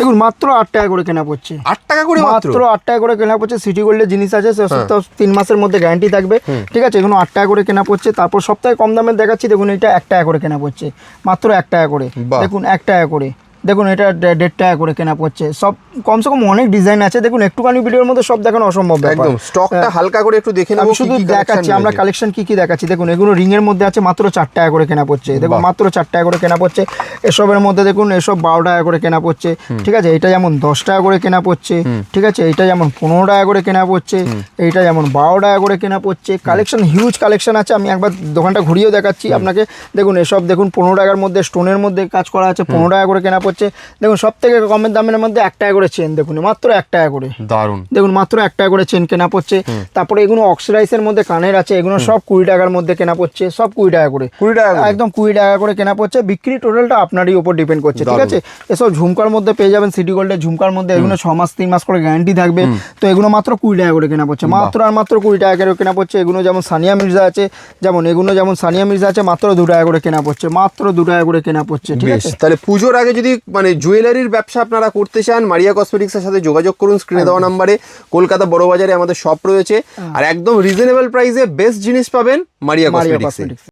দেখুন মাত্র আট টাকা করে কেনা পড়ছে। আট টাকা করে মাত্র? আট টাকা করে কেনা পড়ছে। সিটি গোল্ডের জিনিস আছে সে সপ্তাহ তিন মাসের মধ্যে গ্যারান্টি থাকবে। ঠিক আছে এগুলো আট টাকা করে কেনা পড়ছে। তারপর সপ্তাহে কম দামে দেখাচ্ছি দেখুন এটা এক টাকা করে কেনা পড়ছে। মাত্র এক টাকা করে। দেখুন এক টাকা করে। দেখুন এটা দেড় টাকা করে কেনা পড়ছে। সব কমসে কম অনেক ডিজাইন আছে। দেখুন একটুখানি ভিডিওর মধ্যে সব দেখানো অসম্ভব একদম স্টকটা হালকা করে একটু দেখে আমি শুধু দেখাচ্ছি আমরা কালেকশন কি কি দেখাচ্ছি। দেখুন এগুলো রিং এর মধ্যে আছে মাত্র চার টাকা করে কেনা পড়ছে। দেখুন মাত্র চার টাকা করে কেনা পড়ছে। এসবের মধ্যে দেখুন এসব বারো টাকা করে কেনা পড়ছে। ঠিক আছে এটা যেমন দশ টাকা করে কেনা পড়ছে। ঠিক আছে এটা যেমন পনেরো টাকা করে কেনা পড়ছে। এইটা যেমন বারো টাকা করে কেনা পড়ছে। কালেকশন হিউজ কালেকশন আছে। আমি একবার দোকানটা ঘুরিয়েও দেখাচ্ছি আপনাকে। দেখুন এসব দেখুন পনেরো টাকার মধ্যে স্টোনের মধ্যে কাজ করা আছে। পনেরো টাকা করে কেনা পড়ছে দেখুন সব থেকে কমের দামের মধ্যে এক টাকা করে চেন দেখুন মাত্র এক টাকা করে। দারুণ দেখুন মাত্র এক টাকা করে চেন কেনা পড়ছে। তারপরে এগুলো অক্সিডাইসের মধ্যে কানের আছে এগুলো সব কুড়ি টাকার মধ্যে কেনা পড়ছে সব কুড়ি টাকা করে। কুড়ি টাকা একদম কুড়ি টাকা করে কেনা পড়ছে। বিক্রি টোটালটা আপনারই উপর ডিপেন্ড করছে ঠিক আছে? এসব ঝুমকার মধ্যে পেয়ে যাবেন সিটি গোল্ডের ঝুমকার মধ্যে এগুলো ছ মাস তিন মাস করে গ্যারান্টি থাকবে। তো এগুলো মাত্র কুড়ি টাকা করে কেনা পড়ছে। মাত্র আর মাত্র কুড়ি টাকা করে কেনা পড়ছে। এগুলো যেমন সানিয়া মির্জা আছে যেমন এগুলো যেমন সানিয়া মির্জা আছে মাত্র দু টাকা করে কেনা পড়ছে। মাত্র দু টাকা করে কেনা পড়ছে ঠিক আছে? তাহলে পুজোর আগে যদি মানে জুয়েলারির ব্যবসা আপনারা করতে চান মারিয়া কসমেটিক্সের সাথে যোগাযোগ করুন স্ক্রিনে দেওয়া নাম্বারে কলকাতা বড় বাজারে আমাদের শপ রয়েছে। আর একদম রিজনেবল প্রাইসে বেস্ট জিনিস পাবেন মারিয়া কসমেটিক্স